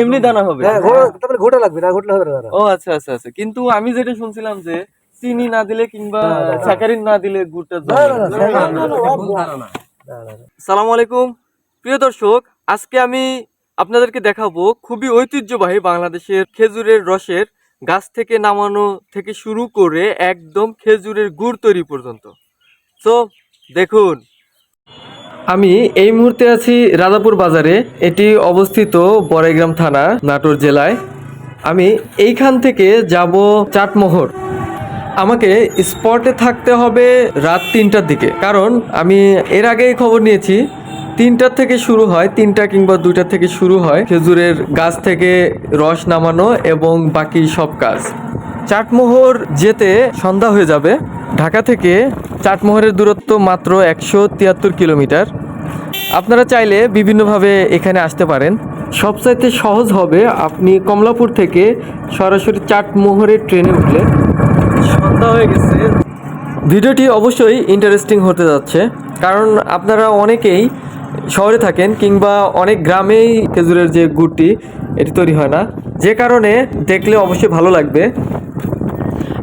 এমনি দানা হবে হ্যাঁ তারপরে ঘোটা লাগবে না ঘোটলে হবে না ও আচ্ছা আচ্ছা আচ্ছা কিন্তু আমি যেটা শুনছিলাম যে চিনি না দিলে কিংবা। স্যাকারিন না দিলে গুড়টা। সালাম আলাইকুম প্রিয় দর্শক আজকে আমি আপনাদেরকে দেখাবো খুবই ঐতিহ্যবাহী বাংলাদেশের খেজুরের রসের গাছ থেকে নামানো থেকে শুরু করে একদম খেজুরের গুড় তৈরি পর্যন্ত তো দেখুন আমি এই মুহূর্তে আছি রাজাপুর বাজারে। এটি অবস্থিত বড়াইগ্রাম থানা, নাটোর জেলায়। আমি এইখান থেকে যাব চাটমোহর। আমাকে স্পটে থাকতে হবে রাত তিনটার দিকে। কারণ আমি এর আগেই খবর নিয়েছি তিনটার থেকে শুরু হয়, তিনটা কিংবা দুইটার থেকে শুরু হয় খেজুরের গাছ থেকে রস নামানো এবং বাকি সব কাজ। চাটমোহর যেতে সন্ধ্যা হয়ে যাবে। ঢাকা থেকে চাটমোহরের দূরত্ব মাত্র একশো তিয়াত্তর কিলোমিটার। আপনারা চাইলে বিভিন্নভাবে এখানে আসতে পারেন। সবচাইতে সহজ হবে আপনি কমলাপুর থেকে সরাসরি চাটমোহরের ট্রেনে উঠলে। সন্ধ্যা হয়ে গেছে। ভিডিওটি অবশ্যই ইন্টারেস্টিং হতে যাচ্ছে। কারণ আপনারা অনেকেই শহরে থাকেন কিংবা অনেক গ্রামেই খেজুরের যে গুড়টি, এটি তৈরি হয় না। যে কারণে দেখলে অবশ্যই ভালো লাগবে।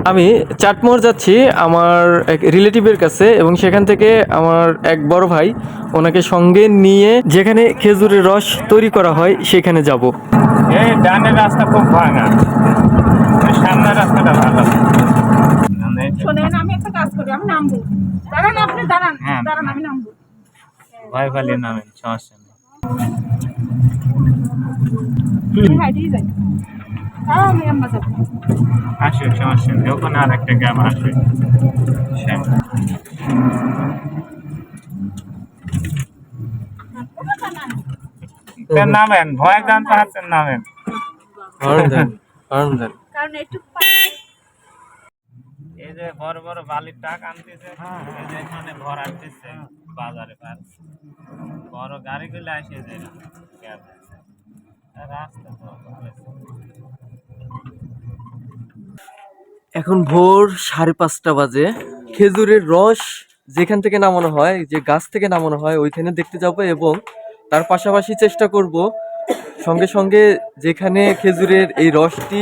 আমি চাটমোহর যাচ্ছি আমার এক রিলেটিভের কাছে এবং সেখান থেকে আমার এক বড় ভাই ওনাকে সঙ্গে নিয়ে যেখানে খেজুরের রস তৈরি করা হয় সেখানে যাব। এই ডানের রাস্তা খুব ভাঙা। সামনের রাস্তাটা ভালো। মানে শোনেন আমি একটা কাজ করি আমি নামবো। দাঁড়ান আপনি দাঁড়ান হ্যাঁ। দাঁড়ান আমি নামবো। ভয় পালিয়ে নামেন সমস্যা নেই। যাই। আসবে সমস্যা নেই ওখানে আর একটা গ্রাম আসবে নামেন ভয় গান পাচ্ছেন নামেন। এই যে বড় বড় বালির টাক আনতেছে এই যে এখানে ঘর আনতেছে বাজারে পার বড় গাড়িগুলো আসে যে রাস্তা তো ভালো। এখন ভোর সাড়ে পাঁচটা বাজে। খেজুরের রস যেখান থেকে নামানো হয়, যে গাছ থেকে নামানো হয়, ওইখানে দেখতে যাব এবং তার পাশাপাশি চেষ্টা করব সঙ্গে সঙ্গে যেখানে খেজুরের এই রসটি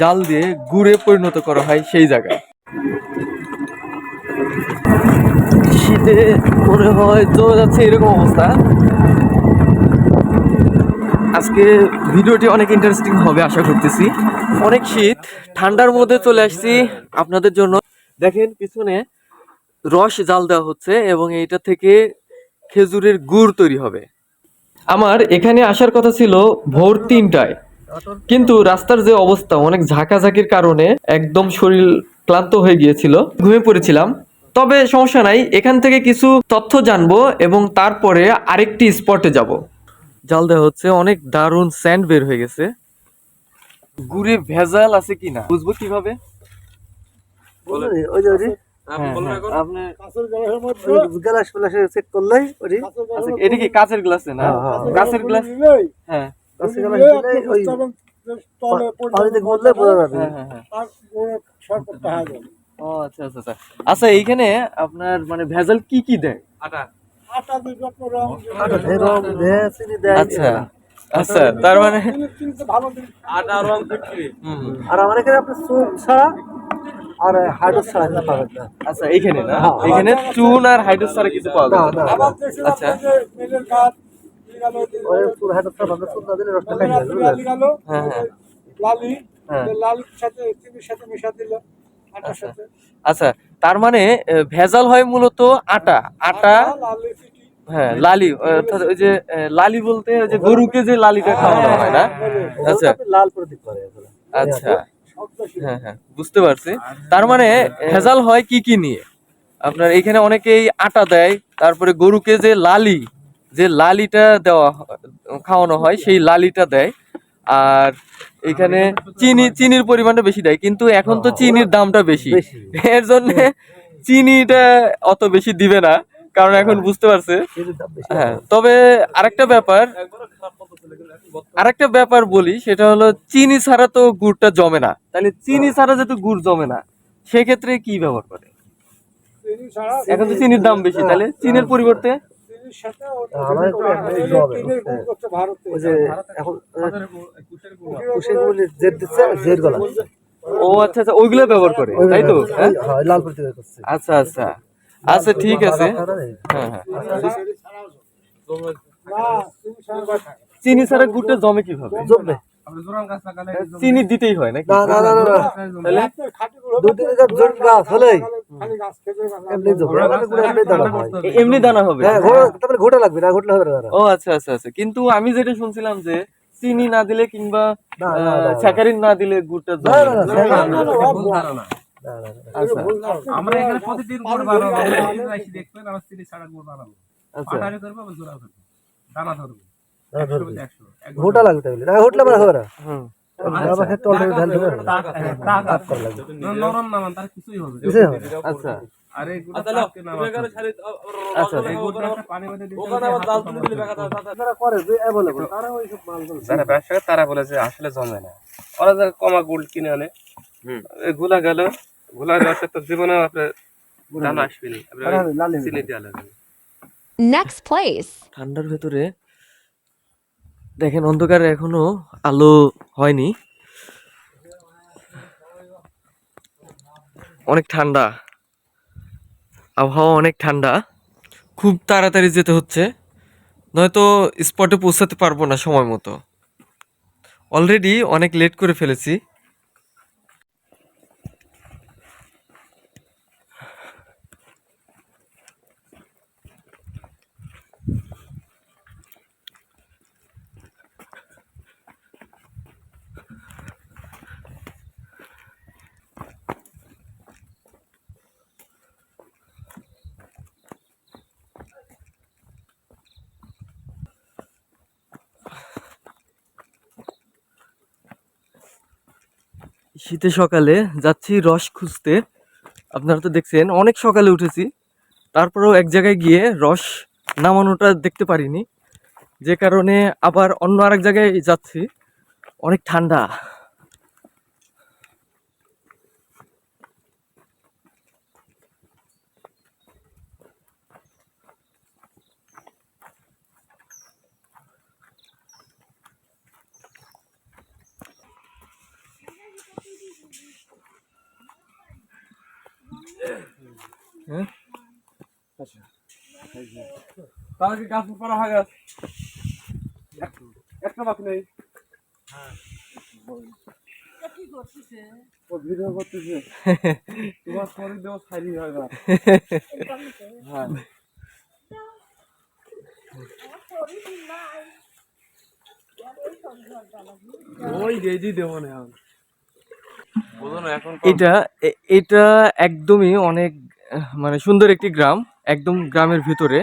জাল দিয়ে গুড়ে পরিণত করা হয় সেই জায়গায়। শীতে মনে হয় জমে যাচ্ছে এরকম অবস্থা। আজকে ভিডিওটি অনেক ইন্টারেস্টিং হবে, আশা করতেছি। অনেক শীত, ঠান্ডার মধ্যে চলে আসছি আপনাদের জন্য। দেখেন পিছনে রস জাল দেওয়া হচ্ছে এবং এইটা থেকে খেজুরের গুড় তৈরি হবে। আমার এখানে আসার কথা ছিল ভোর তিনটায়। কিন্তু রাস্তার যে অবস্থা অনেক ঝাঁকাঝাঁকির কারণে একদম শরীর ক্লান্ত হয়ে গিয়েছিল, ঘুমিয়ে পড়েছিলাম। তবে সমস্যা নাই, এখান থেকে কিছু তথ্য জানব এবং তারপরে আরেকটি স্পটে যাব। জাল দেওয়া হচ্ছে, অনেক দারুণ স্যান্ড বের হয়ে গেছে। গুড়ে ভেজাল আছে কিনা? বুঝব কীভাবে? ওই যে- হ্যাঁ, হ্যাঁ, আচ্ছা, এটা কি কাঁচের গ্লাসে না? হ্যাঁ, হ্যাঁ, হ্যাঁ। গ্লাস হ্যাঁ। হ্যাঁ হ্যাঁ হ্যাঁ। আচ্ছা আচ্ছা আচ্ছা। আচ্ছা এইখানে আপনার মানে ভেজাল কি কি দেয়? আটা দেয়, রং দেয়, চিনি দেয়। আচ্ছা। আচ্ছা তার মানে। আর আমার এখানে আপনার চুন ছাড়া আর হাইড্রোস ছাড়া কিছু পাবেন না আচ্ছা এইখানে না হ্যাঁ, এখানে চুন আর হাইড্রোস ছাড়া কিছু পাওয়া না, যায় না, না। না। আচ্ছা ওই চুন হাইড্রোস ছাড়া পাবেন, চুন না দিলে রসটা খাই যাবে, হ্যাঁ হ্যাঁ লালি হ্যাঁ সাথে চিনির সাথে মিশা দিল আটার আচ্ছা। সাথে আচ্ছা তার মানে ভেজাল হয় মূলত আটা আটা হ্যাঁ লালি অর্থাৎ ওই যে লালি বলতে ওই যে গরুকে যে লালিটা খাওয়ানো হয় না? আচ্ছা। আপনি লাল করে দিতে পারে এগুলো। আচ্ছা। হ্যাঁ হ্যাঁ বুঝতে পারছি। তার মানে ভেজাল হয় কি কি নিয়ে? আপনার এখানে অনেকেই আটা দেয় তারপরে গরুকে যে লালি যে লালিটা দেওয়া খাওয়ানো হয় সেই লালিটা দেয়। আর এখানে চিনি চিনির পরিমাণটা বেশি দেয় কিন্তু এখন তো চিনির দামটা বেশি। এর জন্য চিনিটা অত বেশি দিবে না। কারণ এখন বুঝতে পারছে। হ্যাঁ তবে আরেকটা ব্যাপার আরেকটা ব্যাপার বলি সেটা হলো চিনি ছাড়া তো গুড়টা জমে না। তাহলে চিনি ছাড়া যেহেতু গুড় জমে না সেক্ষেত্রে কি ব্যবহার করে? এখন তো চিনির দাম বেশি তাহলে চিনির পরিবর্তে? চিনি চিনির সাথে আমার একটু এমনি জবে, টিনের গুড় করছে ভারতে। ওই যে এখন কুশের গুলি জেদ দিচ্ছে জেদ গলা ও আচ্ছা আচ্ছা ওইগুলো ব্যবহার করে তাই তো? হ্যাঁ? হ্যাঁ লাল করতে করছে। আচ্ছা আচ্ছা। আচ্ছা ঠিক আছে হ্যাঁ হ্যাঁ চিনি ছাড়া গুড়টা জমে কীভাবে জমবে চিনি দিতেই হয় নাকি না না না তাহলে দু তিন জোর গাছ খেতে এমনি দানা হয় হবে হ্যাঁ তারপরে ঘোটা লাগবে না ঘোটলে হবে ও আচ্ছা আচ্ছা আচ্ছা কিন্তু আমি যেটা শুনছিলাম যে চিনি না দিলে কিংবা না, না, না, না। স্যাকারিন না দিলে গুড়টা না জমে না আচ্ছা আমরা এখানে প্রতিদিন গুড় বানাবো দেখবেন আমার ছাড়া গুড় বানাবো আচ্ছা পাটারি করব আবার জোড়া ধরবো দানা ধরবে। ঘোটা লাগবে তাহলে না ঘোটলে আমার হবে না তার কিছুই হবে না। কিছুই হবে না। আচ্ছা আর এই গুড়টা তাককে নামাতে হবে। আচ্ছা এই গুড়টা একটা পানির মধ্যে দিতে হবে, যারা করে যে অ্যাভেলেবল তারা ওই সব মাল করে যারা ব্যবসা তারা বলে যে আসলে জমে না ওরা যারা কমা গোল্ড কিনে আনে গুলা গেল গুলার রসে তো জীবনে আপনার দাম আসবে না আপনার লাল লাল চিনি দেওয়া লাগবে। Next place. ঠান্ডার ভেতরে দেখেন অন্ধকারে এখনও আলো হয়নি। অনেক ঠান্ডা। আবহাওয়া অনেক ঠান্ডা। খুব তাড়াতাড়ি যেতে হচ্ছে। নয়তো স্পটে পৌঁছাতে পারব না সময় মতো। অলরেডি অনেক লেট করে ফেলেছি। শীতের সকালে যাচ্ছি রস খুঁজতে। আপনারা তো দেখছেন, অনেক সকালে উঠেছি। তারপরেও এক জায়গায় গিয়ে রস নামানোটা দেখতে পারিনি। যে কারণে আবার অন্য আরেক জায়গায় যাচ্ছি। অনেক ঠান্ডা। তাহলে কি গাছ করা হয় গাছ একটা বাকি নেই ও ভিডিও করতেছে তোমার শরীর দেওয়া সারি হয় না হ্যাঁ ওই দেবো না এখন বলো না এখন এটা এটা একদমই অনেক মানে সুন্দর একটি গ্রাম একদম গ্রামের ভিতরে।